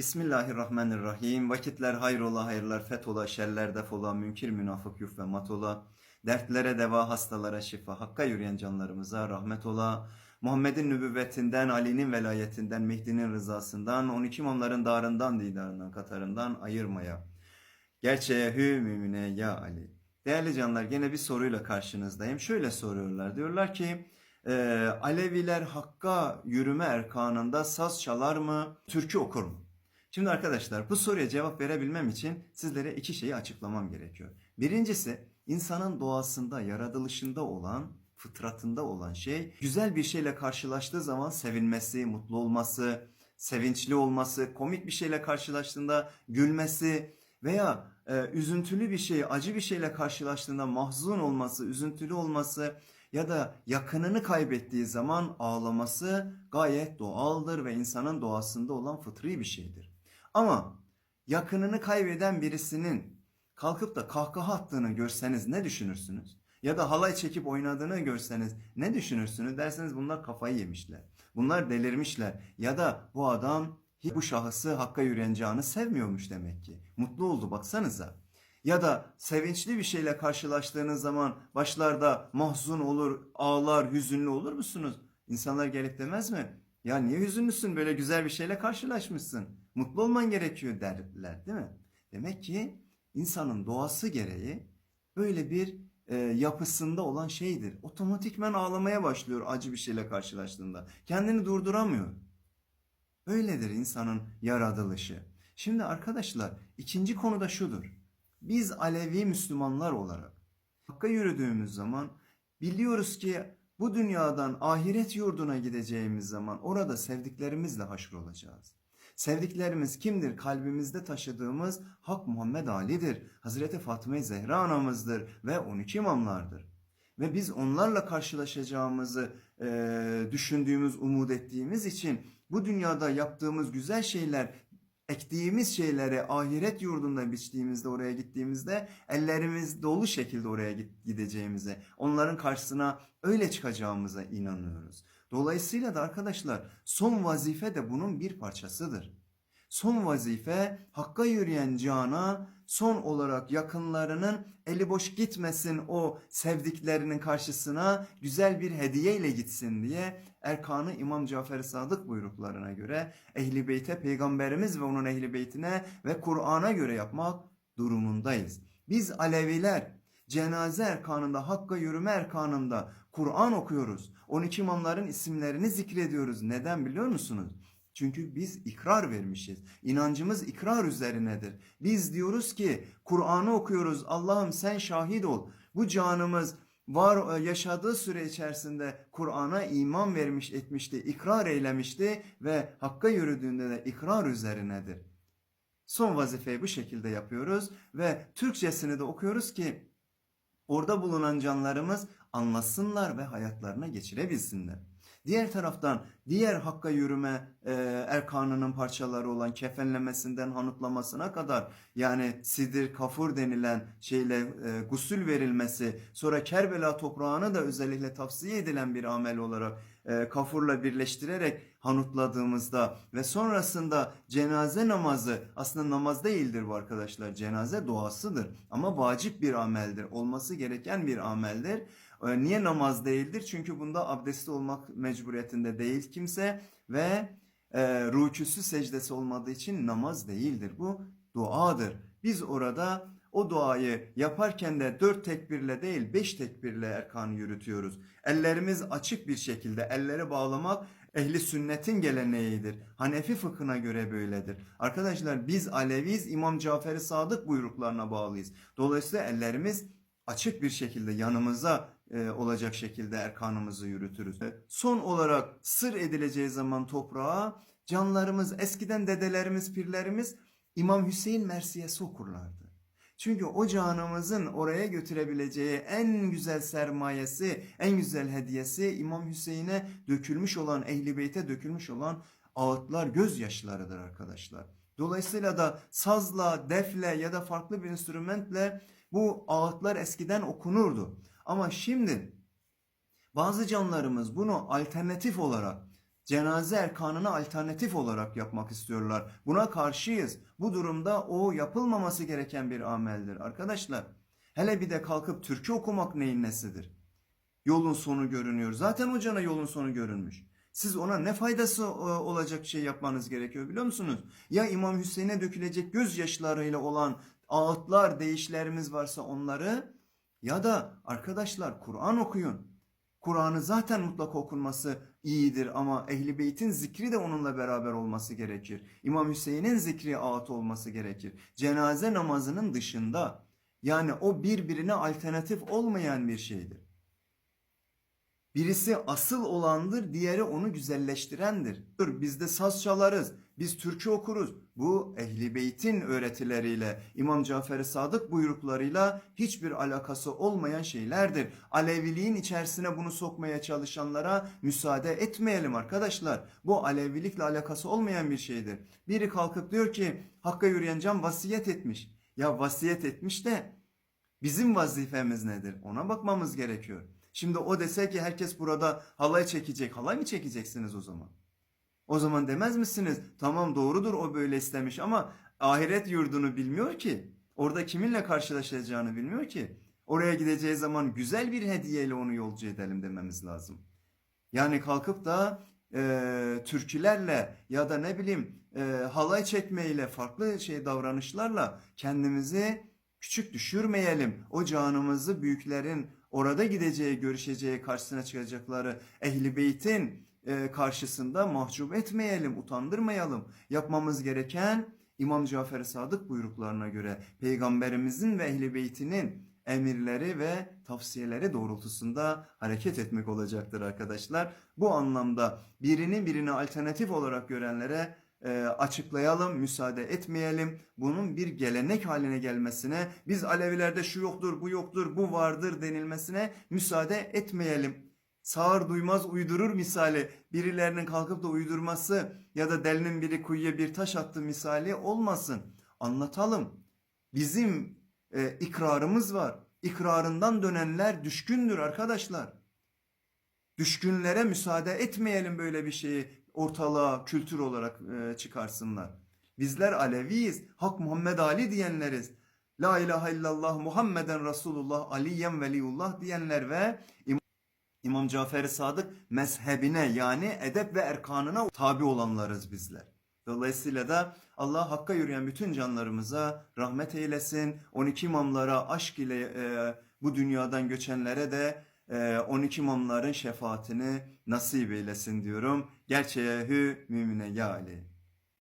Bismillahirrahmanirrahim. Vakitler hayrola, hayırlar fethola, şerler defola, münkir münafık yuf ve matola. Dertlere deva, hastalara şifa, hakka yürüyen canlarımıza rahmet ola. Muhammed'in nübüvvetinden, Ali'nin velayetinden, Mehdi'nin rızasından, 12 imamların darından, didarından, katarından ayırmaya. Gerçeğe hü mümine ya Ali. Değerli canlar gene bir soruyla karşınızdayım. Şöyle soruyorlar. Diyorlar ki e, Aleviler Hakk'a yürüme erkanında saz çalar mı, türkü okur mu? Şimdi arkadaşlar bu soruya cevap verebilmem için sizlere iki şeyi açıklamam gerekiyor. Birincisi insanın doğasında, yaratılışında olan, fıtratında olan şey güzel bir şeyle karşılaştığı zaman sevinmesi, mutlu olması, sevinçli olması, komik bir şeyle karşılaştığında gülmesi veya e, üzüntülü bir şey, acı bir şeyle karşılaştığında mahzun olması, üzüntülü olması ya da yakınını kaybettiği zaman ağlaması gayet doğaldır ve insanın doğasında olan fıtri bir şeydir. Ama yakınını kaybeden birisinin kalkıp da kahkaha attığını görseniz ne düşünürsünüz? Ya da halay çekip oynadığını görseniz ne düşünürsünüz? Derseniz bunlar kafayı yemişler. Bunlar delirmişler. Ya da bu adam bu şahısı hakka yürüyen sevmiyormuş demek ki. Mutlu oldu baksanıza. Ya da sevinçli bir şeyle karşılaştığınız zaman başlarda mahzun olur, ağlar, hüzünlü olur musunuz? İnsanlar gelip demez mi? Ya niye hüzünlüsün böyle güzel bir şeyle karşılaşmışsın? Mutlu olman gerekiyor derler değil mi? Demek ki insanın doğası gereği böyle bir e, yapısında olan şeydir. Otomatikmen ağlamaya başlıyor acı bir şeyle karşılaştığında. Kendini durduramıyor. Böyledir insanın yaratılışı. Şimdi arkadaşlar ikinci konu da şudur. Biz Alevi Müslümanlar olarak Hakk'a yürüdüğümüz zaman biliyoruz ki bu dünyadan ahiret yurduna gideceğimiz zaman orada sevdiklerimizle haşr olacağız. Sevdiklerimiz kimdir? Kalbimizde taşıdığımız Hak Muhammed Ali'dir. Hazreti Fatıma Zehra anamızdır ve 12 imamlardır. Ve biz onlarla karşılaşacağımızı e, düşündüğümüz, umut ettiğimiz için bu dünyada yaptığımız güzel şeyler, ektiğimiz şeyleri ahiret yurdunda biçtiğimizde, oraya gittiğimizde ellerimiz dolu şekilde oraya gideceğimize, onların karşısına öyle çıkacağımıza inanıyoruz. Dolayısıyla da arkadaşlar son vazife de bunun bir parçasıdır. Son vazife hakka yürüyen cana son olarak yakınlarının eli boş gitmesin o sevdiklerinin karşısına güzel bir hediye ile gitsin diye Erkanı İmam Cafer Sadık buyruklarına göre Ehli Beyt'e peygamberimiz ve onun Ehli Beytine ve Kur'an'a göre yapmak durumundayız. Biz Aleviler cenaze erkanında, hakka yürüme erkanında Kur'an okuyoruz. 12 imamların isimlerini zikrediyoruz. Neden biliyor musunuz? Çünkü biz ikrar vermişiz. İnancımız ikrar üzerinedir. Biz diyoruz ki Kur'an'ı okuyoruz. Allah'ım sen şahit ol. Bu canımız var yaşadığı süre içerisinde Kur'an'a iman vermiş etmişti, ikrar eylemişti ve hakka yürüdüğünde de ikrar üzerinedir. Son vazifeyi bu şekilde yapıyoruz ve Türkçesini de okuyoruz ki orada bulunan canlarımız anlasınlar ve hayatlarına geçirebilsinler. Diğer taraftan diğer hakka yürüme e, erkanının parçaları olan kefenlemesinden hanutlamasına kadar yani sidir kafur denilen şeyle e, gusül verilmesi sonra Kerbela toprağını da özellikle tavsiye edilen bir amel olarak e, kafurla birleştirerek hanutladığımızda ve sonrasında cenaze namazı aslında namaz değildir bu arkadaşlar cenaze doğasıdır ama vacip bir ameldir olması gereken bir ameldir. E, niye namaz değildir? Çünkü bunda abdestli olmak mecburiyetinde değil kimse ve e, rüküsü secdesi olmadığı için namaz değildir. Bu duadır. Biz orada o duayı yaparken de dört tekbirle değil beş tekbirle erkanı yürütüyoruz. Ellerimiz açık bir şekilde elleri bağlamak ehli sünnetin geleneğidir. Hanefi fıkhına göre böyledir. Arkadaşlar biz Aleviyiz İmam Cafer-i Sadık buyruklarına bağlıyız. Dolayısıyla ellerimiz açık bir şekilde yanımıza e, olacak şekilde erkanımızı yürütürüz. Son olarak sır edileceği zaman toprağa canlarımız eskiden dedelerimiz pirlerimiz İmam Hüseyin Mersiyesi okurlardı. Çünkü o canımızın oraya götürebileceği en güzel sermayesi, en güzel hediyesi İmam Hüseyin'e dökülmüş olan, Ehli Beyt'e dökülmüş olan ağıtlar, gözyaşlarıdır arkadaşlar. Dolayısıyla da sazla, defle ya da farklı bir enstrümantle bu ağıtlar eskiden okunurdu. Ama şimdi bazı canlarımız bunu alternatif olarak Cenaze erkanını alternatif olarak yapmak istiyorlar. Buna karşıyız. Bu durumda o yapılmaması gereken bir ameldir arkadaşlar. Hele bir de kalkıp türkü okumak neyin nesidir? Yolun sonu görünüyor. Zaten hocana yolun sonu görünmüş. Siz ona ne faydası e, olacak şey yapmanız gerekiyor biliyor musunuz? Ya İmam Hüseyin'e dökülecek gözyaşlarıyla olan ağıtlar, değişlerimiz varsa onları ya da arkadaşlar Kur'an okuyun. Kur'an'ı zaten mutlak okunması iyidir ama Ehli Beyt'in zikri de onunla beraber olması gerekir. İmam Hüseyin'in zikri ağıt olması gerekir. Cenaze namazının dışında yani o birbirine alternatif olmayan bir şeydir. Birisi asıl olandır, diğeri onu güzelleştirendir. Biz de saz çalarız, biz türkü okuruz. Bu Ehli Beyt'in öğretileriyle, İmam Cafer-i Sadık buyruklarıyla hiçbir alakası olmayan şeylerdir. Aleviliğin içerisine bunu sokmaya çalışanlara müsaade etmeyelim arkadaşlar. Bu Alevilikle alakası olmayan bir şeydir. Biri kalkıp diyor ki Hakk'a yürüyen can vasiyet etmiş. Ya vasiyet etmiş de bizim vazifemiz nedir? Ona bakmamız gerekiyor. Şimdi o dese ki herkes burada halay çekecek. Halay mı çekeceksiniz o zaman? O zaman demez misiniz? Tamam doğrudur o böyle istemiş ama ahiret yurdunu bilmiyor ki. Orada kiminle karşılaşacağını bilmiyor ki. Oraya gideceği zaman güzel bir hediyeyle onu yolcu edelim dememiz lazım. Yani kalkıp da e, türkülerle ya da ne bileyim e, halay çekmeyle farklı şey davranışlarla kendimizi küçük düşürmeyelim. O canımızı büyüklerin orada gideceği, görüşeceği, karşısına çıkacakları ehli beytin karşısında mahcup etmeyelim, utandırmayalım. Yapmamız gereken İmam Cafer Sadık buyruklarına göre peygamberimizin ve ehli beytinin emirleri ve tavsiyeleri doğrultusunda hareket etmek olacaktır arkadaşlar. Bu anlamda birini birine alternatif olarak görenlere e, açıklayalım, müsaade etmeyelim. Bunun bir gelenek haline gelmesine, biz Alevilerde şu yoktur, bu yoktur, bu vardır denilmesine müsaade etmeyelim. Sağır duymaz uydurur misali birilerinin kalkıp da uydurması ya da delinin biri kuyuya bir taş attı misali olmasın. Anlatalım. Bizim e, ikrarımız var. İkrarından dönenler düşkündür arkadaşlar. Düşkünlere müsaade etmeyelim böyle bir şeyi ortalığa kültür olarak e, çıkarsınlar. Bizler Aleviyiz. Hak Muhammed Ali diyenleriz. La ilahe illallah Muhammeden Resulullah Aliyen Veliullah diyenler ve İmam, İmam Cafer-i Sadık mezhebine yani edep ve erkanına tabi olanlarız bizler. Dolayısıyla da Allah hakka yürüyen bütün canlarımıza rahmet eylesin. 12 imamlara aşk ile e, bu dünyadan göçenlere de e, 12 imamların şefaatini nasip eylesin diyorum. Gerçeğe hü mümine ya Ali.